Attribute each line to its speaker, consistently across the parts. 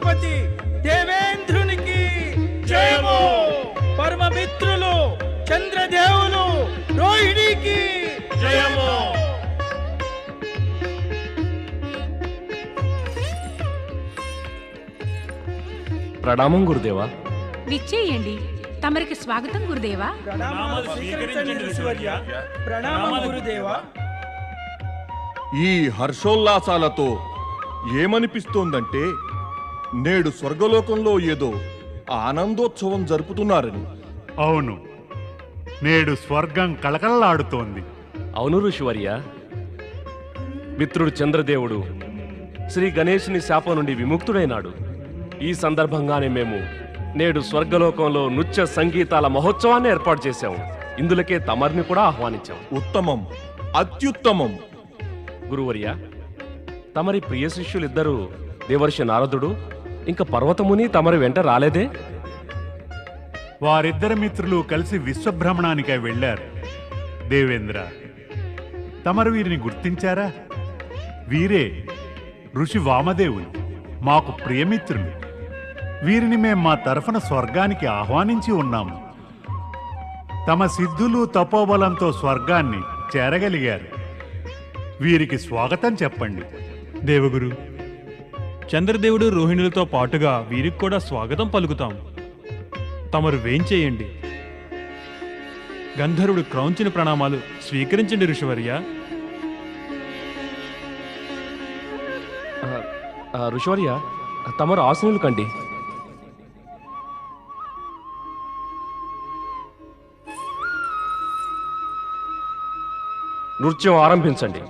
Speaker 1: అధిపతి దేవేంద్రునికి జయము. పరమమిత్రులు చంద్రదేవులు రోహిణికి
Speaker 2: జయము.
Speaker 3: ప్రణామం గురుదేవా.
Speaker 4: విచ్చేయండి. తమరికి స్వాగతం గురుదేవా.
Speaker 5: ఈ హర్షోల్లాసాలతో ఏమనిపిస్తోందంటే నేడు స్వర్గలోకంలో ఏదో ఆనందోత్సవం జరుపుతున్నారని.
Speaker 6: అవును. నేడు స్వర్గం కళకళలాడుతోంది.
Speaker 3: అవును ఋషివర్య. మిత్రుడు చంద్రదేవుడు శ్రీ గణేశుని శాపం నుండి విముక్తుడైనాడు. ఈ సందర్భంగానే మేము నేడు స్వర్గలోకంలో నృత్య సంగీతాల మహోత్సవాన్ని ఏర్పాటు చేశాము ఇందులకే తమర్ని కూడా ఆహ్వానించాం.
Speaker 5: ఉత్తమం. అత్యుత్తమం.
Speaker 3: గురువర్య తమరి ప్రియ శిష్యులిద్దరూ దేవర్షి నారదుడు ఇంక పర్వతముని తమరి వెంట రాలేదే?
Speaker 6: వారిద్దరు మిత్రులు కలిసి విశ్వభ్రమణానికై వెళ్ళారు. దేవేంద్ర తమరు వీరిని గుర్తించారా? వీరే ఋషి వామదేవులు మాకు ప్రియమిత్రులు. వీరిని మేం మా తరఫున స్వర్గానికి ఆహ్వానించి ఉన్నాము. తమ సిద్ధులు తపోబలంతో స్వర్గాన్ని చేరగలిగారు. వీరికి స్వాగతం చెప్పండి.
Speaker 7: దేవగురు చంద్రదేవుడు రోహిణులతో పాటుగా వీరికి కూడా స్వాగతం పలుకుతాం. తమరు వేంచేయండి గంధర్వుడు క్రౌంచిన ప్రణామాలు స్వీకరించండి ఋషివర్య.
Speaker 3: ఋషివర్య తమరు ఆసనులు కండి. నృత్యం ఆరంభించండి.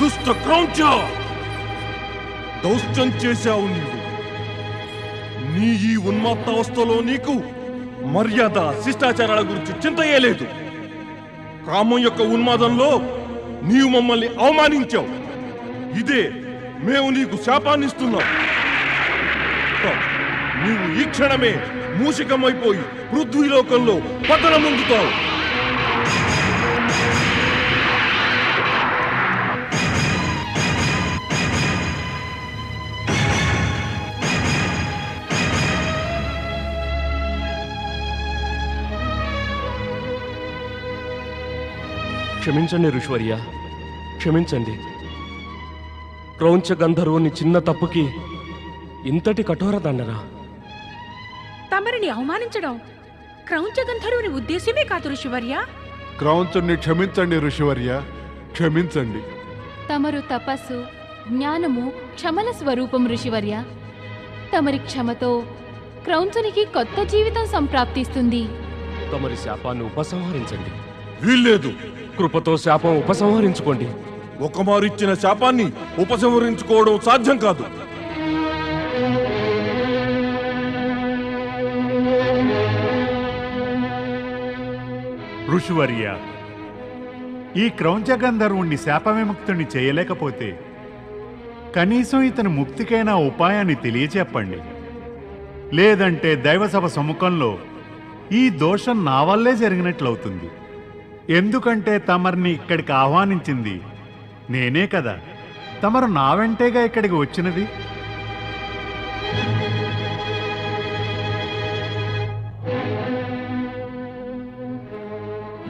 Speaker 5: దుష్ట క్రౌంచ! దౌష్టం చేశావు నీవు. నీ ఈ ఉన్మత్తావస్థలో నీకు మర్యాద శిష్టాచారాల గురించి చింతయే లేదు. కామం యొక్క ఉన్మాదంలో నీవు మమ్మల్ని అవమానించావు. ఇదే మేము నీకు శాపాన్నిస్తున్నాం. నీవు ఈ క్షణమే మూషికమైపోయి పృథ్వీలోకంలో పతనముందుతావు.
Speaker 3: క్షమించండి ఋషివర్య క్షమించండి. క్రౌంచ గంధర్వుని చిన్న తప్పుకి ఇంతటి కఠోర దండనా?
Speaker 4: తమరిని అవమానించడం క్రౌంచగంధర్వుని ఉద్దేశమే కాదు ఋషివర్య.
Speaker 8: క్రౌంచుని క్షమించండి ఋషివర్య. క్షమించండి.
Speaker 9: తమరు తపస్సు జ్ఞానము క్షమల స్వరూపం ఋషివర్య. తమరి క్షమతో క్రౌంచునికి కొత్త జీవితం సంప్రాప్తిస్తుంది.
Speaker 3: తమరి శాపాన్ని ఉపసంహరించండి.
Speaker 5: వీల్లేదు.
Speaker 3: కృపతో శాపం ఉపసంహరించుకోండి.
Speaker 5: ఒక మారిచ్చిన శాపాన్ని ఉపసంహరించుకోవడం సాధ్యం కాదు.
Speaker 6: ఋషివర్య. ఈ క్రౌంచ గంధర్వుణ్ణి శాప విముక్తుణ్ణి చేయలేకపోతే కనీసం ఇతని ముక్తికైనా ఉపాయాన్ని తెలియచెప్పండి. లేదంటే దైవసభ సముఖంలో ఈ దోషం నా వల్లే జరిగినట్లవుతుంది. ఎందుకంటే తమరిని ఇక్కడికి ఆహ్వానించింది నేనే కదా. తమరు నా వెంటేగా ఇక్కడికి వచ్చినది?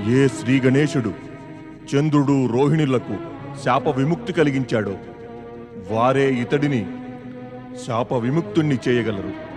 Speaker 5: ఏ శ్రీ గణేశుడు చంద్రుడు రోహిణులకు శాప విముక్తి కలిగించాడో వారే ఇతడిని శాప విముక్తుణ్ణి చేయగలరు.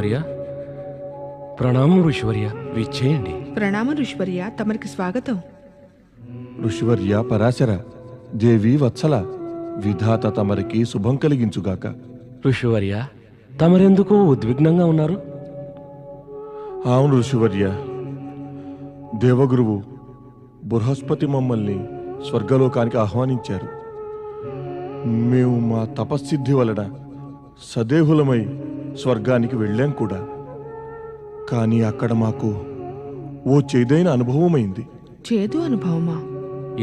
Speaker 3: ఋషివర్య? ప్రణామం ఋషివర్య విచ్చేయండి
Speaker 2: ప్రణామ ఋష్వర్య తమరికి స్వాగతం.
Speaker 5: ఋషివర్య పరాశర దేవి వత్సల విధాత తమరికి శుభం కలిగించుగాక.
Speaker 3: ఋషివర్య తమరెందుకు ఉద్విగ్నంగా ఉన్నారు?
Speaker 5: అవును ఋషివర్య దేవగురువు బృహస్పతి మమ్మల్ని స్వర్గలోకానికి ఆహ్వానించారు. మేము మా తపస్సిద్ధి వలన సదేహులమై స్వర్గానికి వెళ్ళాం కూడా. కానీ అక్కడ మాకు ఓ చేదైన అనుభవమైంది.
Speaker 2: చేదు అనుభవమా?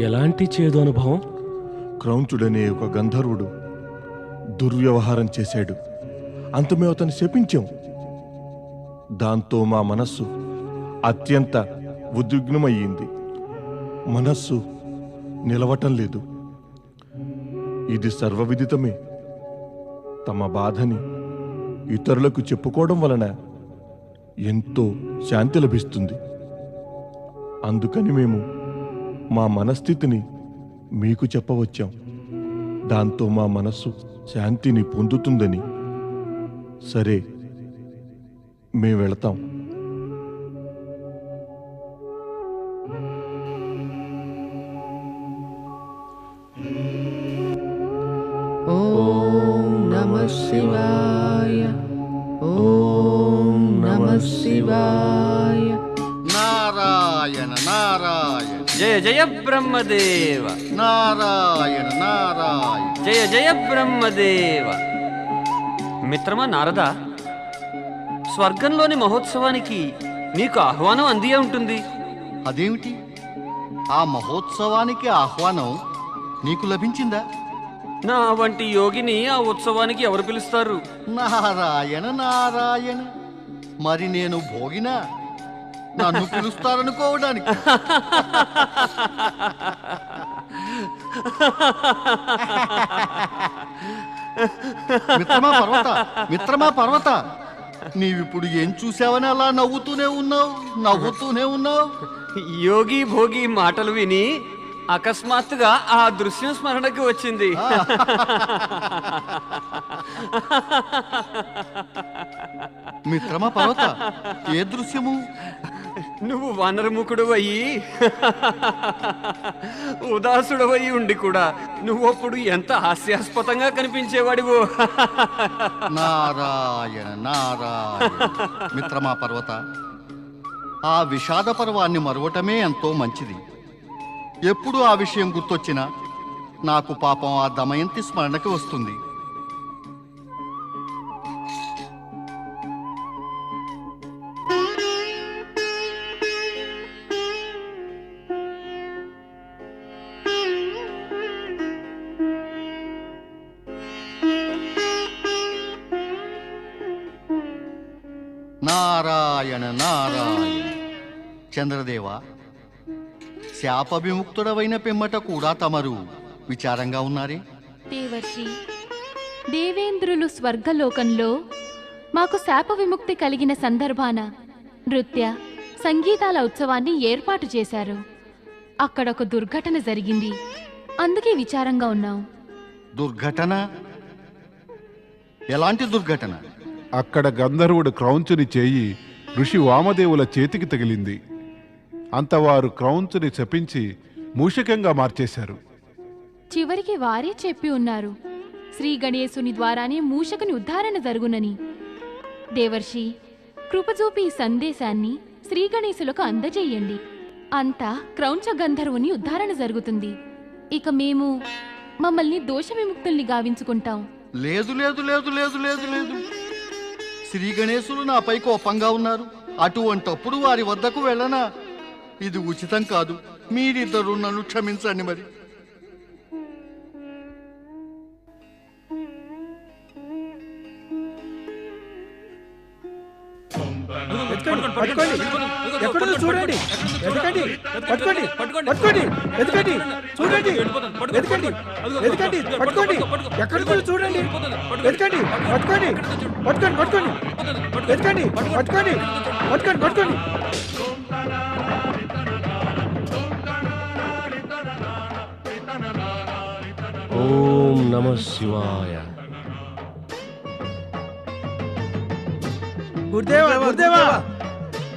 Speaker 3: ఎలాంటి చేదు అనుభవం?
Speaker 5: క్రౌంచుడనే ఒక గంధర్వుడు దుర్వ్యవహారం చేశాడు. అంత మేము అతన్ని శపించాం. దాంతో మా మనస్సు అత్యంత ఉద్విగ్నమయ్యింది. మనస్సు నిలవటం లేదు. ఇది సర్వవిదితమే. తమ బాధని ఇతరులకు చెప్పుకోవడం వలన ఎంతో శాంతి లభిస్తుంది. అందుకని మేము మా మనస్థితిని మీకు చెప్పవచ్చాం. దాంతో మా మనస్సు శాంతిని పొందుతుందని. సరే మేము వెళతాం.
Speaker 2: ఓం నమ శివాయ ఓం నమ శివాయ.
Speaker 10: నారాయణ నారాయణ.
Speaker 11: జయ జయ బ్రహ్మదేవ.
Speaker 10: నారాయణ నారాయణ.
Speaker 11: జయ జయ బ్రహ్మదేవ. మిత్రమా నారద? స్వర్గంలోని మహోత్సవానికి నీకు ఆహ్వానం అందియే ఉంటుంది.
Speaker 10: అదేమిటి? ఆ మహోత్సవానికి ఆహ్వానం నీకు లభించిందా?
Speaker 11: నా వంటి యోగిని ఆ ఉత్సవానికి ఎవరు పిలుస్తారు?
Speaker 10: నారాయణ నారాయణ. మరి నేను భోగినా? నన్ను పిలుస్తారనుకోవడానికి. మిత్రమా పర్వత మిత్రమా పర్వత. నీవిప్పుడు ఏం చూసావని అలా నవ్వుతూనే ఉన్నావు? నవ్వుతూనే ఉన్నావు?
Speaker 11: యోగి భోగి మాటలు విని అకస్మాత్తుగా ఆ దృశ్యం స్మరణకు వచ్చింది.
Speaker 10: మిత్రమా పర్వత ఏ దృశ్యము?
Speaker 11: నువ్వు వానరముఖుడు అయ్యి ఉదాసుడవయ్యి ఉండి కూడా నువ్వప్పుడు ఎంత హాస్యాస్పదంగా కనిపించేవాడివో.
Speaker 10: నారాయణ నారాయణ. మిత్రమా పర్వత ఆ విషాద పర్వాన్ని మరవటమే ఎంతో మంచిది. ఎప్పుడు ఆ విషయం గుర్తొచ్చినా నాకు పాపం ఆ దమయంతి స్మరణకి వస్తుంది. నారాయణ నారాయణ. చంద్రదేవ శాప విముక్తుడవైన పిమ్మట కూడా తమరు. విచారంగా ఉన్నారే?
Speaker 9: దేవర్షి దేవేంద్రులు స్వర్గలోకంలో మాకు శాప విముక్తి కలిగిన సందర్భాన నృత్య సంగీతాల ఉత్సవాన్ని ఏర్పాటు చేశారు. అక్కడొక దుర్ఘటన జరిగింది. అందుకే విచారంగా ఉన్నాం.
Speaker 10: దుర్ఘటన? ఎలాంటి దుర్ఘటన?
Speaker 8: అక్కడ గంధర్వుడు క్రౌంచుని చేయి ఋషి వామదేవుల చేతికి తగిలింది. అంత వారు క్రౌంచుని శపించి మూషికంగా మార్చేశారు.
Speaker 9: చివరికి వారే చెప్పి ఉన్నారు శ్రీ గణేశుని ద్వారానే మూషకుని ఉద్ధారణ జరుగునని. దేవర్షి కృపచూపి ఈ సందేశాన్ని శ్రీ గణేశులకు అందజేయండి. అంతా క్రౌంచ గంధర్వుని ఉద్ధారణ జరుగుతుంది. ఇక మేము మమ్మల్ని దోష విముక్తుల్ని గావించుకుంటాం.
Speaker 10: లేదు లేదు లేదు లేదు లేదు లేదు. శ్రీ గణేశులు నాపై కోపంగా ఉన్నారు. అటువంటప్పుడు వారి వద్దకు వెళ్ళనా? ఇది ఉచితం కాదు. మీరిద్దరూ నన్ను క్షమించండి మరి.
Speaker 1: చూడండి. ఎదకండి పట్టుకోండి పట్టుకోండి. ఎదకండి చూడండి. ఎదకండి ఎదకండి పట్టుకోండి. ఎక్కడుందో చూడండి. ఎదకండి పట్టుకోండి. పట్టుకోండి. పట్టుకోండి ఎదకండి పట్టుకోండి పట్టుకోండి పట్టుకోండి.
Speaker 3: ఓం నమ శివాయ.
Speaker 1: గురుదేవా గురుదేవా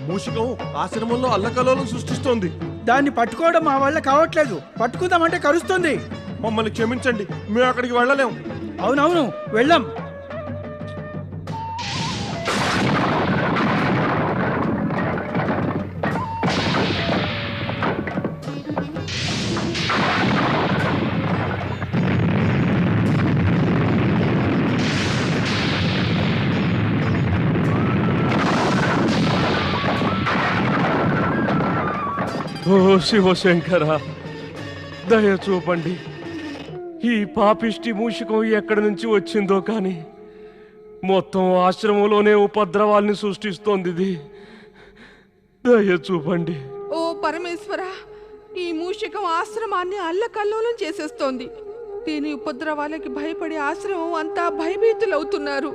Speaker 5: మూషికం ఆశ్రమంలో అల్లకలోలం సృష్టిస్తోంది.
Speaker 1: దాన్ని పట్టుకోవడం మా వల్ల కావట్లేదు. పట్టుకుందామంటే కరుస్తుంది.
Speaker 5: మమ్మల్ని క్షమించండి. మేము అక్కడికి వెళ్ళలేం.
Speaker 1: అవునవును వెళ్ళాం.
Speaker 3: ఓ శివశంకర దయ చూపండి. ఈ పాపిష్టి మూషికం ఎక్కడి నుంచి వచ్చిందో కానీ మొత్తం ఆశ్రమంలోనే ఉపద్రవాల్ని సృష్టిస్తోంది ఇది. దయ చూపండి.
Speaker 2: ఓ పరమేశ్వర ఈ మూషికం ఆశ్రమాన్ని అల్లకల్లోలం చేసేస్తోంది. దీని ఉపద్రవాలకి భయపడి ఆశ్రమం అంతా భయభీతులవుతున్నారు.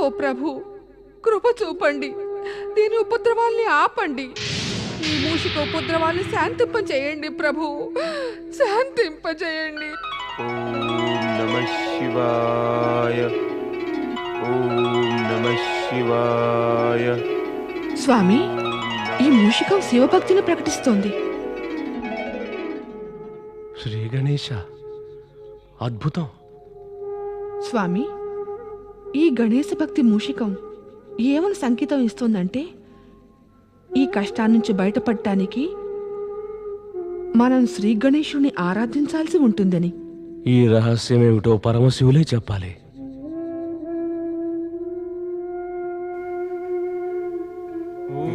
Speaker 2: ఓ ప్రభు కృప చూపండి. దీని ఉపద్రవాల్ని ఆపండి. ఈ మూషిక ఉపద్రవాల్ని శాంతింపచేయండి ప్రభు. శాంతింపచేయండి
Speaker 3: ఓం నమ శివాయ. ఓం నమ శివాయ.
Speaker 2: స్వామి ఈ మూషికం శివభక్తిని ప్రకటిస్తోంది.
Speaker 3: శ్రీ గణేశ అద్భుతం.
Speaker 2: స్వామి ఈ గణేశ భక్తి మూషికం ఏమని సంకేతం ఇస్తోందంటే ఈ కష్టాల నుంచి బయటపడటానికి మనం శ్రీ గణేశుని ఆరాధించాల్సి ఉంటుందని.
Speaker 3: ఈ రహస్యం ఏమిటో పరమశివులే చెప్పాలి.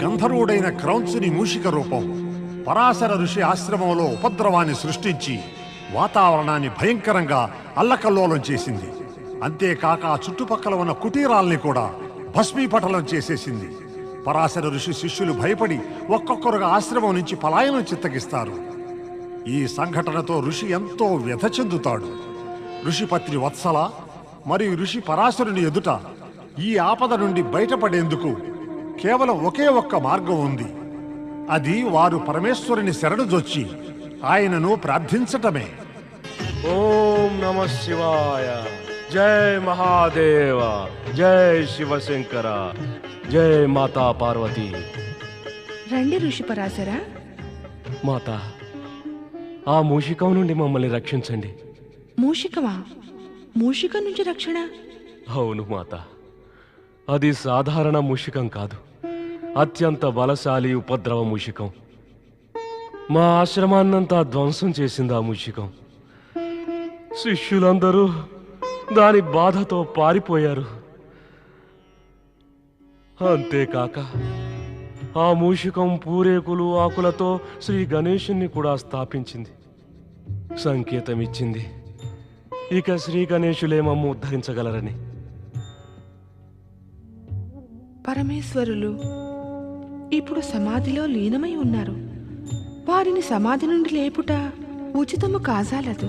Speaker 12: గంధర్వుడైన క్రౌంచుని మూషిక రూపం పరాశర ఋషి ఆశ్రమంలో ఉపద్రవాన్ని సృష్టించి వాతావరణాన్ని భయంకరంగా అల్లకల్లోలం చేసింది. అంతేకాక ఆ చుట్టుపక్కల ఉన్న కుటీరాల్ని కూడా భస్మీపటలం చేసేసింది. పరాశర ఋషి శిష్యులు భయపడి ఒక్కొక్కరుగా ఆశ్రమం నుంచి పలాయనం చిత్తగిస్తారు. ఈ సంఘటనతో ఋషి ఎంతో వ్యధ చెందుతాడు. ఋషిపత్రి వత్సల మరియు ఋషి పరాశరుని ఎదుట ఈ ఆపద నుండి బయటపడేందుకు కేవలం ఒకే ఒక్క మార్గం ఉంది. అది వారు పరమేశ్వరుని శరణుజొచ్చి ఆయనను ప్రార్థించటమే.
Speaker 3: ఓం నమ శివాయ. జై మహాదేవ జై శివశంకర జై మాతా పార్వతి.
Speaker 2: రండి ఋషి పరాశరా
Speaker 3: మాత ఆ మూషికం నుండి మమ్మల్ని రక్షించండి.
Speaker 2: మూషికమా? మూషిక నుంచి రక్షణ?
Speaker 3: అవును మాత అది సాధారణ మూషికం కాదు. అత్యంత బలశాలి ఉపద్రవ మూషికం. మా ఆశ్రమాన్నంతా ధ్వంసం చేసింది ఆ మూషికం. శిష్యులందరూ దాని బాధతో పారిపోయారు. అంతేకాక ఆ మూషికం పూరేకులు ఆకులతో శ్రీ గణేషుణ్ణి కూడా స్థాపించింది. సంకేతం ఇచ్చింది ఇక శ్రీ గణేశులే మమ్ము ఉద్ధరించగలరని.
Speaker 2: పరమేశ్వరులు ఇప్పుడు సమాధిలో లీనమై ఉన్నారు. వారిని సమాధి నుండి లేపుట ఉచితము కాజాలదు.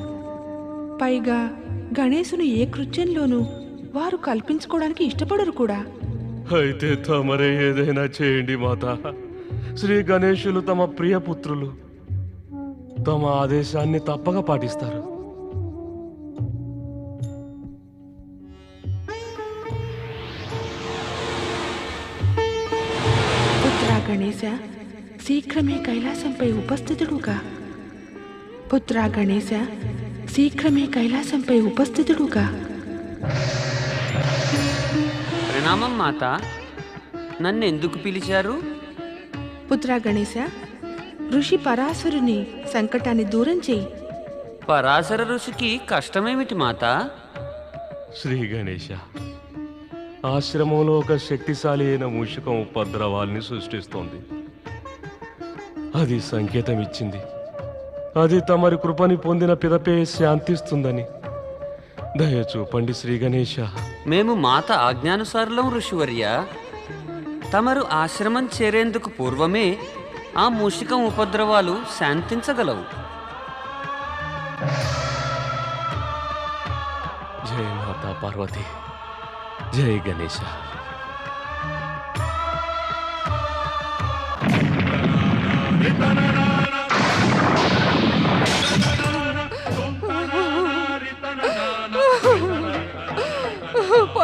Speaker 2: పైగా గణేశుని ఏ కృత్యంలోనూ వారు కల్పించుకోవడానికి ఇష్టపడరు కూడా.
Speaker 3: అయితే తమరే ఏదైనా చేయండి మాత. శ్రీ గణేశులు తమ ప్రియ పుత్రులు తమ ఆదేశాన్ని తప్పక పాటిస్తారు.
Speaker 2: పుత్ర గణేశ శీఘ్రమే కైలాసంపై ఉపస్థితుడుగా పుత్ర గణేశ శీఘ్రమే కైలాసంపై ఉపస్థితుడుగా
Speaker 11: ప్రణామం మాత నన్ను ఎందుకు పిలిచారు
Speaker 2: పుత్ర గణేశ ఋషి పరాశరుని సంకటాన్ని దూరం చేయి
Speaker 11: పరాశర ఋషికి కష్టమేమిటి మాత
Speaker 3: శ్రీ గణేష ఆశ్రమంలో ఒక శక్తిశాలి అయిన మూషికం ఉపద్రవాల్ని సృష్టిస్తోంది అది సంకేతం ఇచ్చింది అది తమరి కృపని పొందిన పిదపే శాంతిస్తుందని. దయ చూపండి శ్రీ గణేష
Speaker 11: మేము మాత ఆజ్ఞానుసారులం ఋషివర్య. తమరు ఆశ్రమం చేరేందుకు పూర్వమే ఆ మూషికం ఉపద్రవాలు శాంతించగలవు.
Speaker 3: జై మాతా పార్వతి. జై గణేష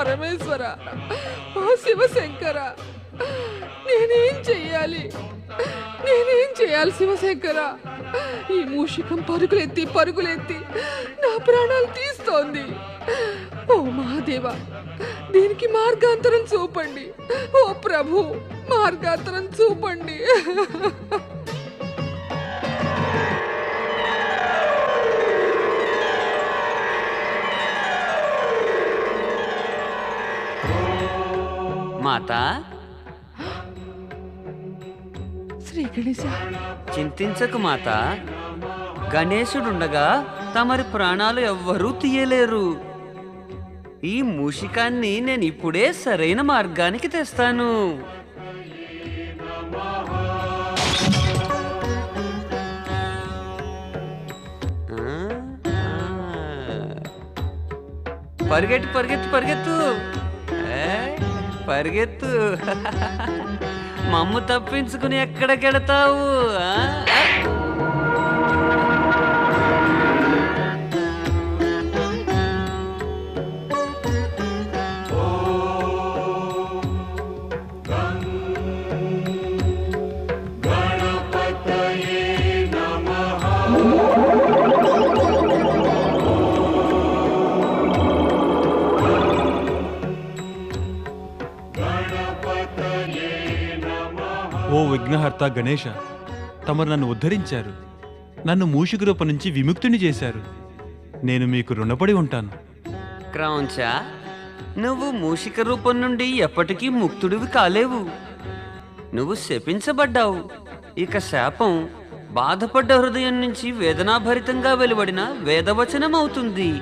Speaker 2: పరమేశ్వర ఓ శివశంకర. నేనేం చెయ్యాలి? నేనేం చేయాలి శివశంకర? ఈ మూషికం పరుగులెత్తి పరుగులెత్తి నా ప్రాణాలు తీస్తోంది. ఓ మహాదేవ దీనికి మార్గాంతరం చూపండి. ఓ ప్రభు మార్గాంతరం చూపండి.
Speaker 11: మాత?
Speaker 2: శ్రీ గణేశ.
Speaker 11: చింతించకు మాత. గణేశుడుండగా తమరి ప్రాణాలు ఎవ్వరూ తీయలేరు. ఈ మూషికాన్ని నేను ఇప్పుడే సరైన మార్గానికి తెస్తాను. పరిగెట్టు పరిగెత్తు పరిగెత్తు. పరిగెత్తు. మమ్ము తప్పించుకుని ఎక్కడికెడతావు
Speaker 7: విఘ్నహర్త గణేష తమరు నన్ను ఉద్ధరించారు. నన్ను మూషిక రూపం నుంచి విముక్తిని చేశారు. నేను మీకు రుణపడి ఉంటాను.
Speaker 11: క్రౌంచ నువ్వు మూషిక రూపం నుండి ఎప్పటికీ ముక్తుడివి కాలేవు. నువ్వు శపించబడ్డావు. ఇక శాపం బాధపడ్డ హృదయం నుంచి వేదనాభరితంగా వెలువడిన వేదవచనం అవుతుంది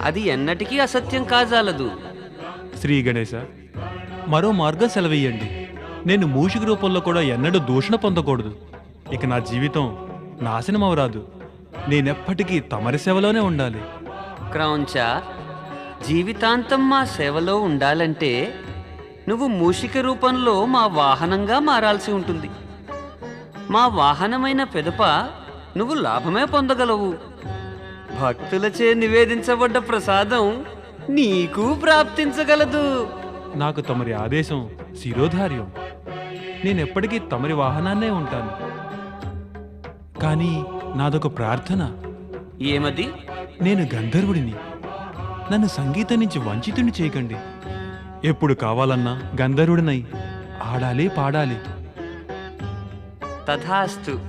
Speaker 11: అది ఎన్నటికీ అసత్యం కాజాలదు.
Speaker 7: శ్రీ గణేశ మరో మార్గం సెలవేయండి. నేను మూషిక రూపంలో కూడా ఎన్నడూ దూషణ పొందకూడదు. ఇక నా జీవితం నాశనం అవరాదు. నేనెప్పటికీ తమరి సేవలోనే ఉండాలి.
Speaker 11: క్రౌంచ జీవితాంతం మా సేవలో ఉండాలంటే నువ్వు మూషిక రూపంలో మా వాహనంగా మారాల్సి ఉంటుంది. మా వాహనమైన పెదప నువ్వు లాభమే పొందగలవు. భక్తులచే నివేదించబడ్డ ప్రసాదం నీకు ప్రాప్తించగలదు.
Speaker 7: నాకు తమరి ఆదేశం శిరోధార్యం. నేనెప్పటికీ తమరి వాహనాన్నే ఉంటాను. కానీ నాదొక ప్రార్థన.
Speaker 11: ఏమది?
Speaker 7: నేను గంధర్వుడిని. నన్ను సంగీతం నుంచి వంచితుని చేయకండి. ఎప్పుడు కావాలన్నా గంధర్వుడినై ఆడాలి పాడాలి.
Speaker 11: తథాస్తు.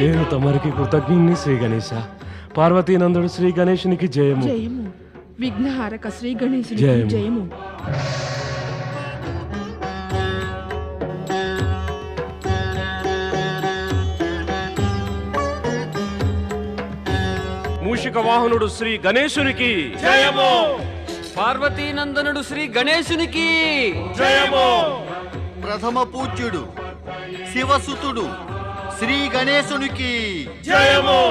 Speaker 3: నేను తమరికి కృతజ్ఞుని శ్రీ గణేశ. పార్వతీనందుడు శ్రీ గణేశునికి జయము.
Speaker 2: జయము. విఘ్నహారక శ్రీ గణేశునికి
Speaker 3: జయము.
Speaker 2: జయము.
Speaker 3: మూషిక వాహనుడు శ్రీ గణేశునికి జయము.
Speaker 11: పార్వతీనందనుడు శ్రీ గణేశునికి
Speaker 3: జయము.
Speaker 10: ప్రథమ పూజ్యుడు శివసుతుడు శ్రీ గణేశునికి.
Speaker 3: జయము!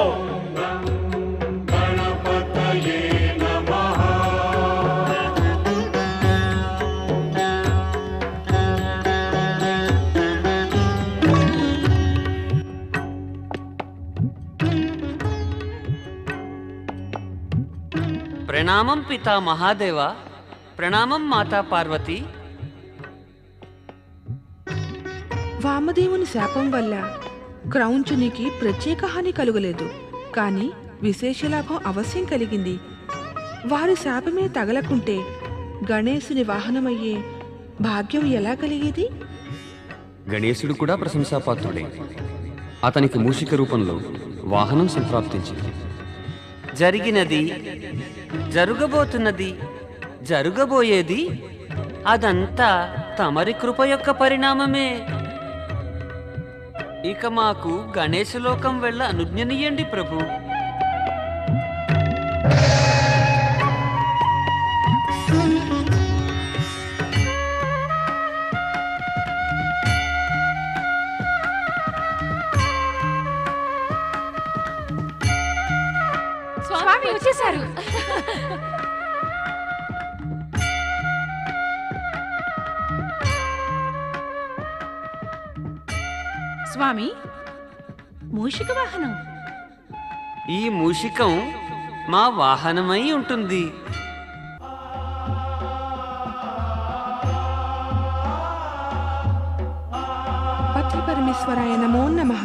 Speaker 4: ప్రణామం పితా మహాదేవ ప్రణామం మాతా పార్వతి.
Speaker 2: వామదేవుని శాపం వల్ల క్రౌంచునికి ప్రత్యేక హాని కలుగలేదు కానీ విశేష లాభం అవశ్యం కలిగింది. వారి శాపమే తగలకుంటే గణేశుని వాహనమయ్యే భాగ్యం ఎలా కలిగేది?
Speaker 11: గణేశుడు కూడా ప్రశంసాపాత్రుడే. అతనికి మూషిక రూపంలో వాహనం సంప్రాప్తించింది.
Speaker 4: జరిగినది జరుగబోతున్నది జరుగబోయేది అదంతా తమరి కృప యొక్క పరిణామమే. ఇక మాకు గణేశలోకం వెళ్ళ అనుజ్ఞనియండి ప్రభు.
Speaker 13: వాహనం.
Speaker 4: ఈ మూషికం మా వాహనమై ఉంటుంది.
Speaker 2: పరమేశ్వరాయ నమో నమః.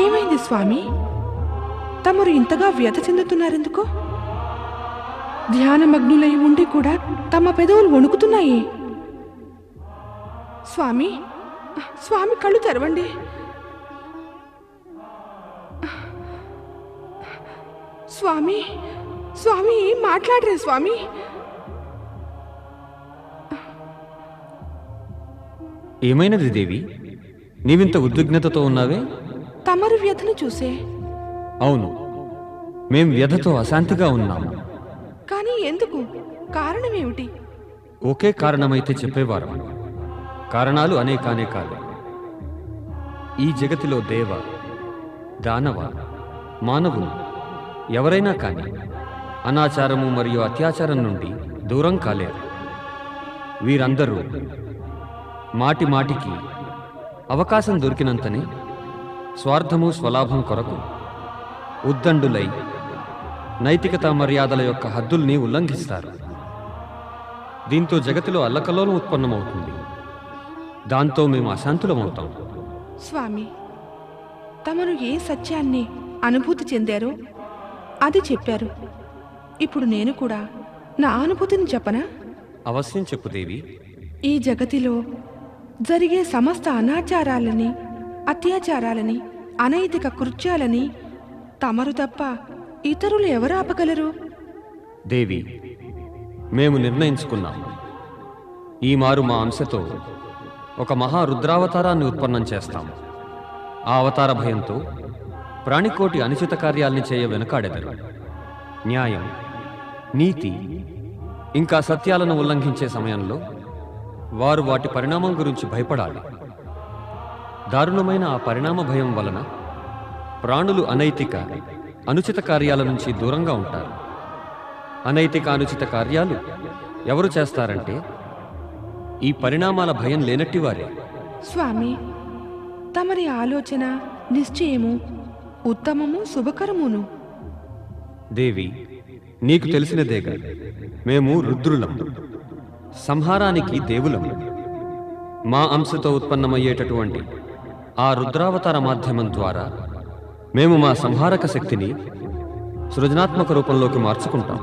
Speaker 2: ఏమైంది స్వామి? తమరు ఇంతగా వ్యధ చెందుతున్నారెందుకు? ధ్యానమగ్నులై ఉండి కూడా తమ పెదవులు వణుకుతున్నాయి. స్వామి స్వామి కళ్ళు తెరవండి. స్వామి స్వామి మాట్లాడరే స్వామి?
Speaker 11: ఏమైనది దేవి? నీవింత ఉద్విగ్నతతో ఉన్నావే?
Speaker 2: తమరు వ్యధను చూసే.
Speaker 11: అవును. మేం వ్యధతో అశాంతిగా ఉన్నాము.
Speaker 2: కానీ ఎందుకు? కారణమేమిటి?
Speaker 11: ఒకే కారణమైతే చెప్పేవారం. కారణాలు అనేకానేకాలు. ఈ జగతిలో దేవ దానవ మానవులు ఎవరైనా కానీ అనాచారము మరియు అత్యాచారం నుండి దూరం కాలేరు. వీరందరూ మాటి మాటికి అవకాశం దొరికినంతనే స్వార్థము స్వలాభం కొరకు ఉద్దండులై నైతికత మర్యాదల యొక్క హద్దుల్ని ఉల్లంఘిస్తారు. దీంతో జగతిలో అల్లకల్లోలం ఉత్పన్నమవుతుంది. దాంతో మేము అశాంతులమవుతాం.
Speaker 2: స్వామి తమరు ఏ సత్యాన్ని అనుభూతి చెందారో అది చెప్పారు. ఇప్పుడు నేను కూడా నా అనుభూతిని చెప్పనా?
Speaker 11: అవశ్యం చెప్పు దేవి.
Speaker 2: ఈ జగతిలో జరిగే సమస్త అనాచారాలని అత్యాచారాలని అనైతిక కృత్యాలని తమరు తప్ప ఇతరులు ఎవరు ఆపగలరు?
Speaker 11: దేవి మేము నిర్ణయించుకున్నాం. ఈ మారు మా అంశతో ఒక మహా రుద్రావతారాన్ని ఉత్పన్నం చేస్తాం. ఆ అవతార భయంతో ప్రాణికోటి అనుచిత కార్యాల్ని చేయ వెనుకాడెదరు. న్యాయం నీతి ఇంకా సత్యాలను ఉల్లంఘించే సమయంలో వారు వాటి పరిణామం గురించి భయపడాలి. దారుణమైన ఆ పరిణామ భయం వలన ప్రాణులు అనైతిక అనుచిత కార్యాల నుంచి దూరంగా ఉంటారు. అనైతిక అనుచిత కార్యాలు ఎవరు చేస్తారంటే? ఈ పరిణామాల భయం లేనట్టివారే
Speaker 2: స్వామి తమరి ఆలోచన నిశ్చయము ఉత్తమము శుభకరమును.
Speaker 11: దేవి నీకు తెలిసినదేగా మేము రుద్రులం సంహారానికి దేవులం. మా అంశతో ఉత్పన్నమయ్యేటటువంటి ఆ రుద్రావతార మాధ్యమం ద్వారా మేము మా సంహారక శక్తిని సృజనాత్మక రూపంలోకి మార్చుకుంటాం.